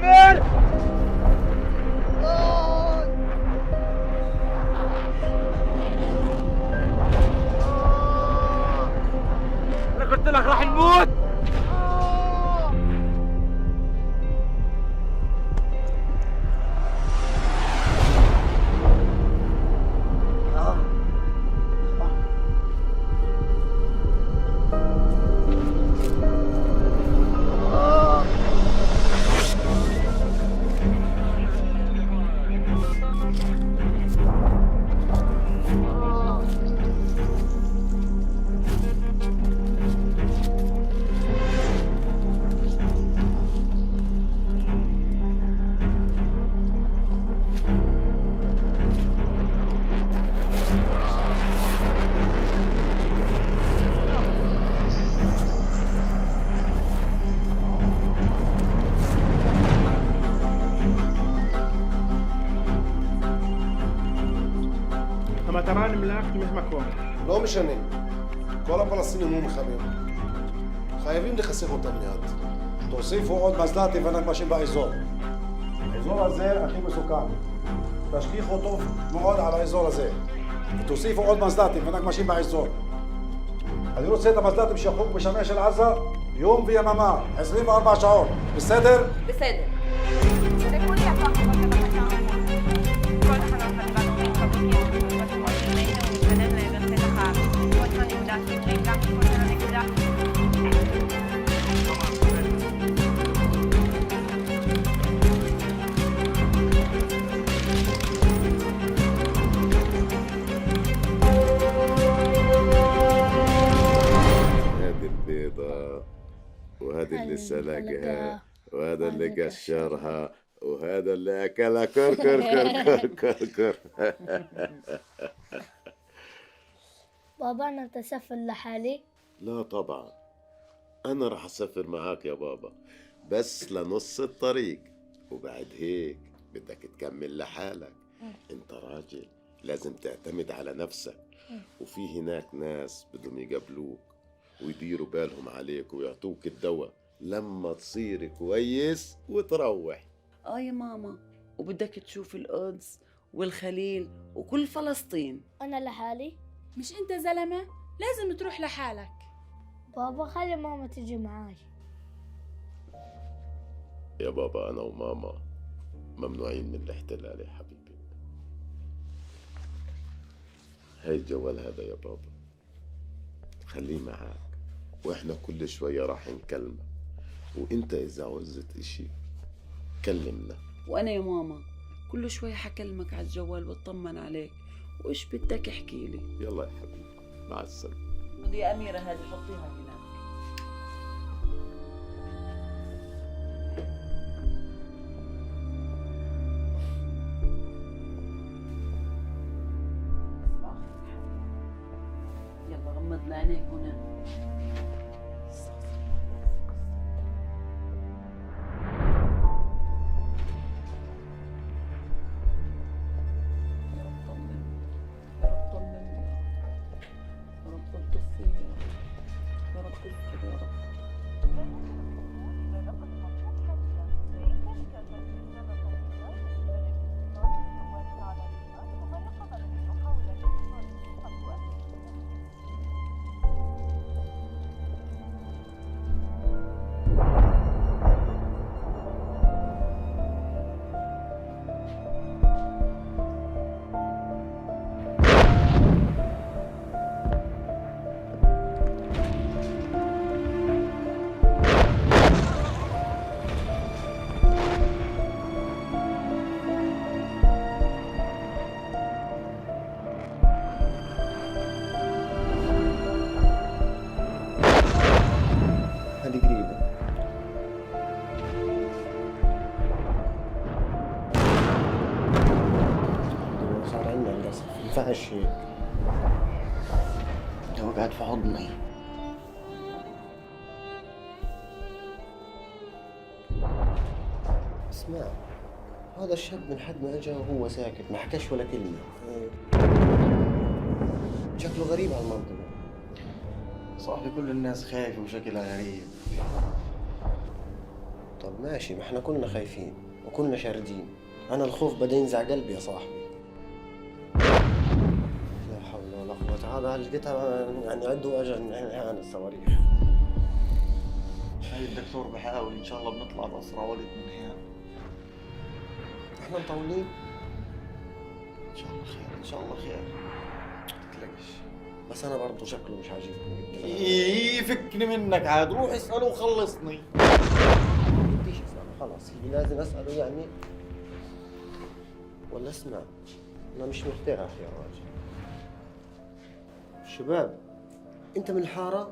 drive in. משנה. כל הפלסטינים מחבר. חייבים לחסל אותם מיד. תוסיפו עוד מזל"טים ונגמ"שים באזור. האזור הזה הכי מסוכן. תשליכו טוב מאוד על האזור הזה. ותוסיפו עוד מזל"טים ונגמ"שים באזור. אני רוצה את המזל"טים שיחוגו בשמש של עזה יום ויממה, 24 שעות. בסדר? בסדר. البيضة وهذه اللي سلقها وهذا اللي قشرها وهذا اللي أكلها. كر كر كر كر كر كر. بابا أنا بتسافر لحالي؟ لا طبعا. أنا راح أسافر معاك يا بابا بس لنص الطريق. وبعد هيك بدك تكمل لحالك. أنت راجل لازم تعتمد على نفسك. وفي هناك ناس بدهم يقابلوك ويديروا بالهم عليك ويعطوك الدواء لما تصير كويس وتروح. آه يا ماما وبدك تشوف القدس والخليل وكل فلسطين. أنا لحالي؟ مش أنت زلمة؟ لازم تروح لحالك. بابا خلي ماما تجي معاي. يا بابا أنا وماما ممنوعين من الاحتلال يا حبيبي. هاي الجوال هذا يا بابا. خليه معاك. وإحنا كل شوية راح نكلمك وانت اذا عوزت إشي كلمنا. وأنا يا ماما كل شوي حكلمك على الجوال وأطمن عليك. وإيش بدك احكي لي؟ يلا يا حبيبي مع السلامة. خذي يا أميرة هذه حطيها هناك. يلا غمض لعينيك ونام هو قاعد في حضني اسمع هذا الشاب من حد ما اجى وهو ساكت ما حكاش ولا كلمة. شكله غريب على المنطقة. صاحبي كل الناس خايفة وشكلها غريب. طب ماشي ما إحنا كلنا خايفين وكلنا شاردين. أنا الخوف بدأ ينزع قلبي يا صاحبي. حول ولا قوة هذا لقيتها يعني عنده أجل عن الصواريخ هاي الدكتور بحاول إن شاء الله بنطلع بأسرع وقت من هنا. إحنا مطولين؟ إن شاء الله خير إن شاء الله خير. تقلقش بس أنا برضه شكله مش عاجبني. إيه فكني منك عاد. روح اسأله وخلصني. بديش اساله خلاص. هي لازم أسأله يعني. ولا اسمع. أنا مش مرتاح يا راجل. شباب. أنت من الحارة؟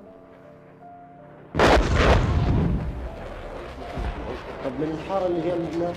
طب من الحارة اللي جنبنا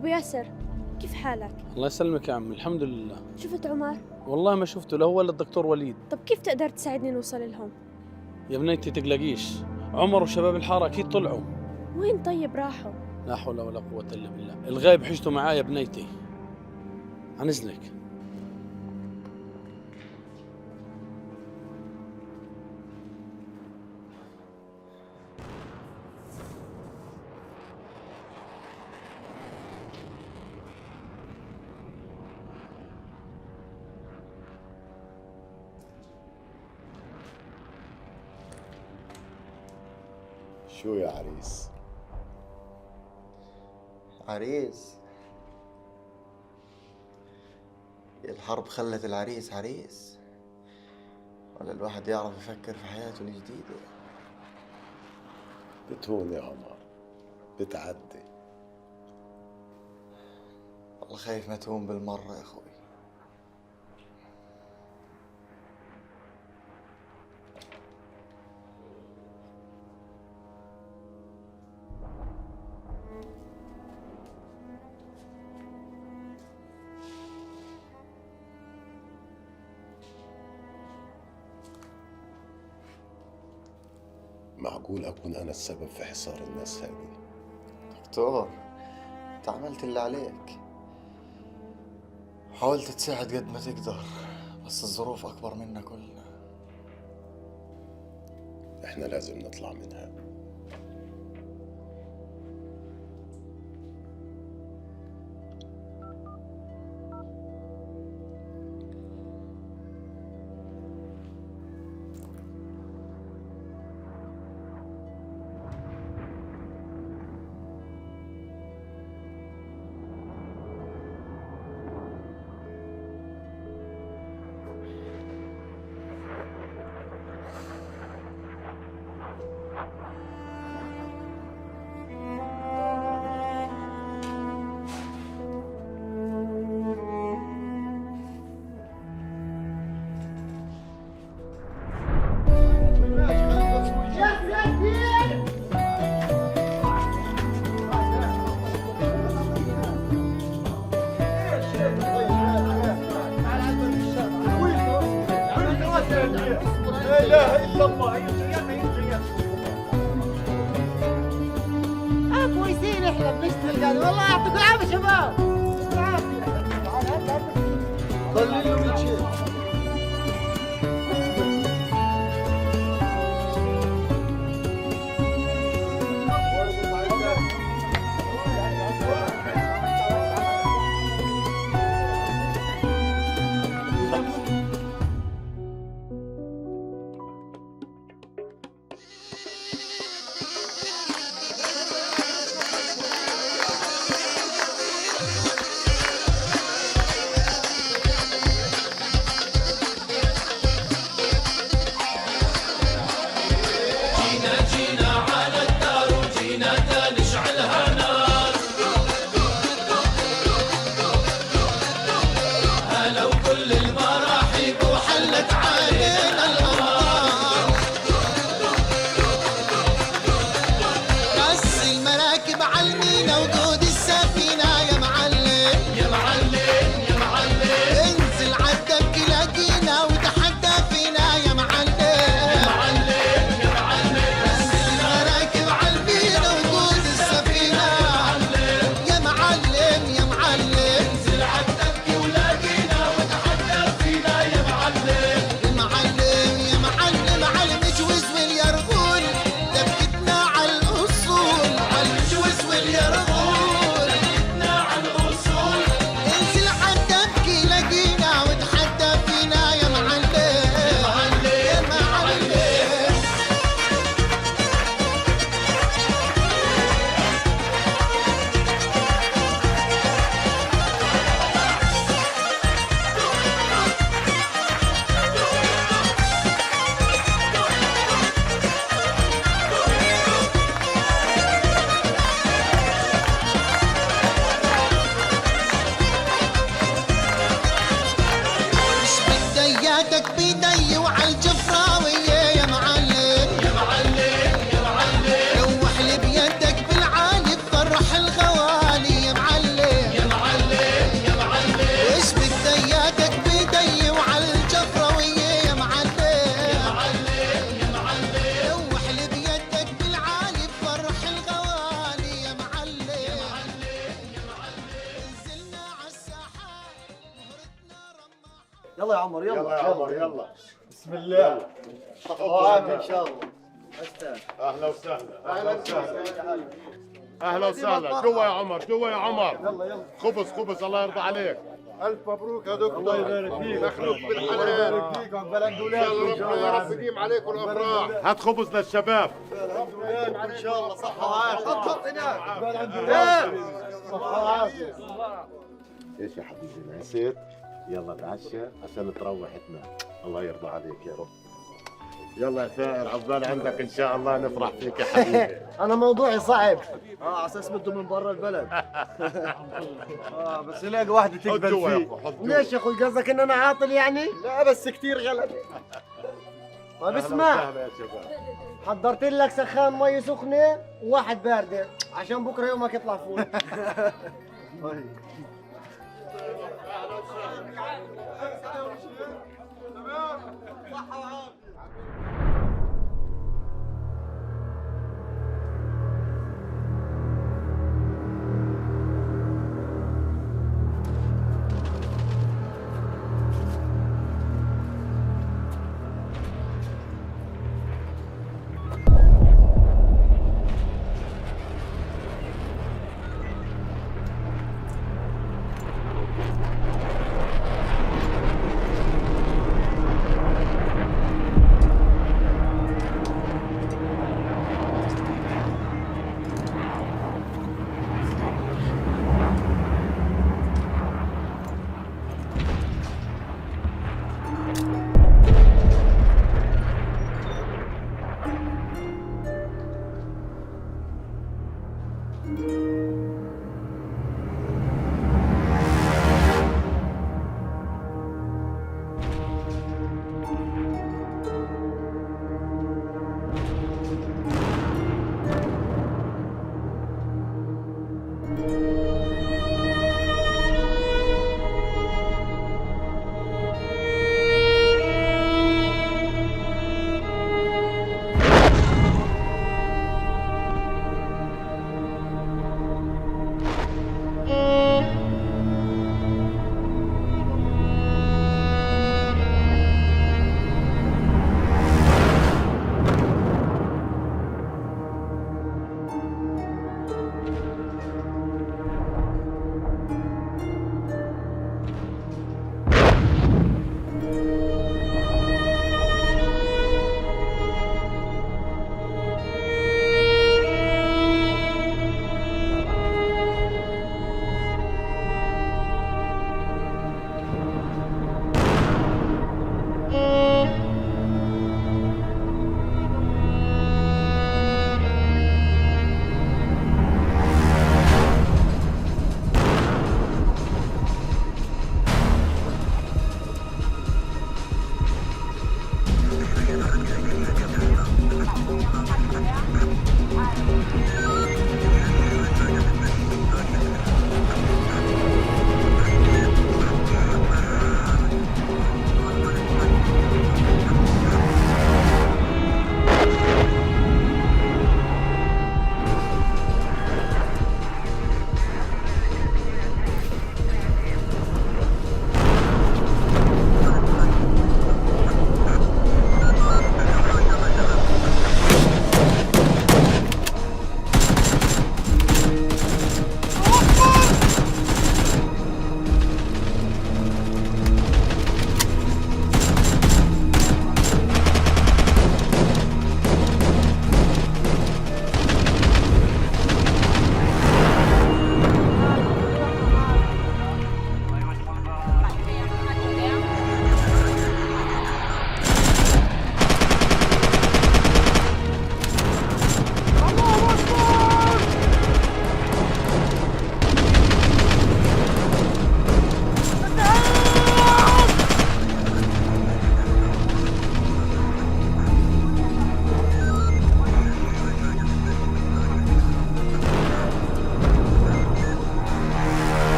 ابو ياسر كيف حالك؟ الله يسلمك يا عمي الحمد لله. شفت عمر؟ والله ما شفته لا هو ولا الدكتور وليد. طب كيف تقدر تساعدني نوصل لهم؟ يا بنيتي تقلقيش عمر وشباب الحارة أكيد طلعوا. وين طيب راحوا؟ لا حول ولا قوة إلا بالله الغايب حجته معايا يا بنيتي عن إذنك. شو يا عريس؟ عريس؟ الحرب خلت العريس عريس؟ ولا الواحد يعرف يفكر في حياته الجديدة؟ بتهون يا عمر. بتعدي. والله خايف ما تهون بالمرة يا أخوي. أنا السبب في حصار الناس هذه؟ دكتور انت عملت اللي عليك. حاولت تساعد قد ما تقدر بس الظروف أكبر منا كلنا. إحنا لازم نطلع منها. بسم الله. طبعا إن شاء الله. أهلا وسهلا. أهلا وسهلا. أهلا وسهلا. جوا يا عمر جوا يا عمر. يلا يلا. خبز خبز الله يرضى عليك. ألف مبروك يا دكتور الله يبارك فيك. مخلوق الله بالحلال يبارك فيك. عقبال إن شاء الله ربنا يا رب يديم عليكم الأفراح. هات خبز للشباب. إن شاء الله. صحة وعافيه حط حط هناك عقبال صحة وعافيه إيش يا حبيبي نسيت؟ يلا نتعشى عشان تروح تنام الله يرضى عليك يا رب. يلا يا ثائر عقبال عندك إن شاء الله نفرح فيك يا حبيبي. أنا موضوعي صعب. آه على أساس بده من برا البلد. آه بس يلاقي واحدة حط تقبل فيه. ليش يا أخوي؟ قصدك إن أنا عاطل يعني؟ لا بس كثير غلبة طيب اسمع. حضرت لك سخان مي سخنة وواحد باردة. عشان بكرة يومك يطلع فول. 来，三六七，怎么样？哇，好。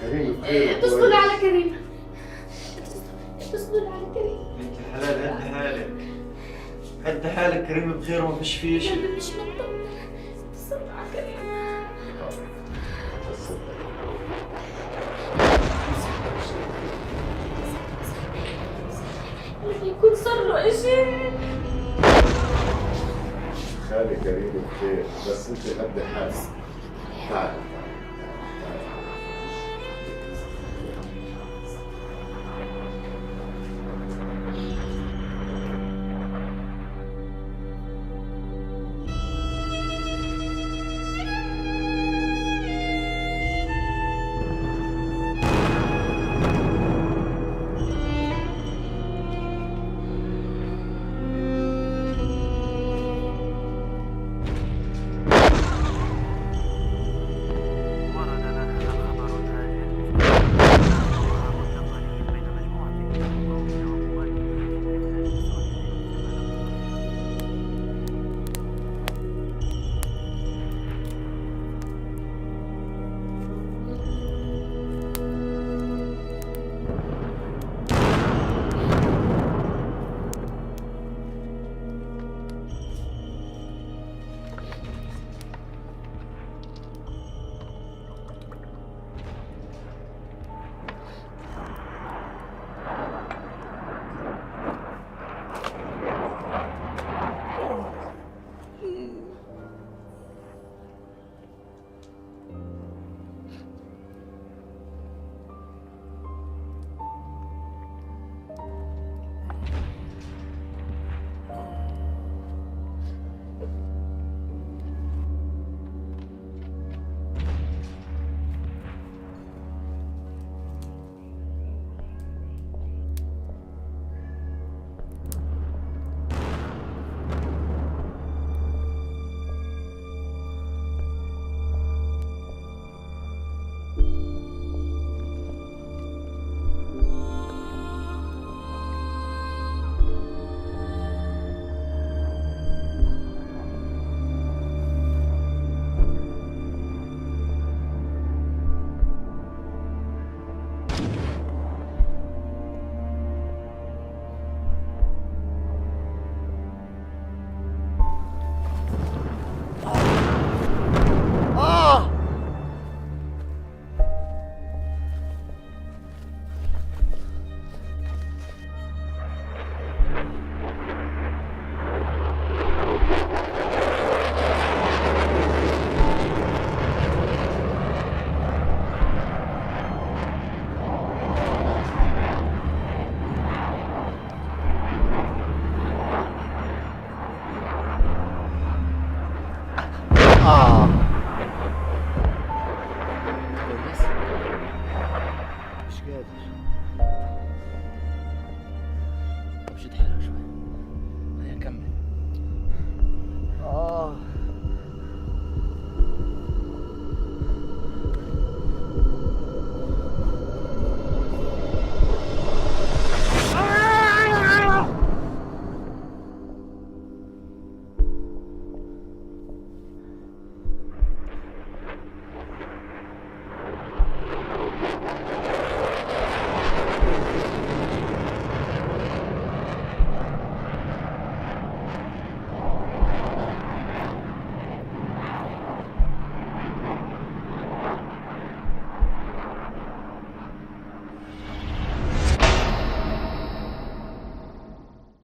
كريم. بخير اتصلوا لي على كريم. اتصلوا لي على كريم. بنت الحلال هدي حالك. هدي حالك كريم بخير وما فيش فيه شيء مش مطمن اتصلوا على كريم. يكون صار له إشي. خالي كريم بخير بس انت هدي حالك. تعال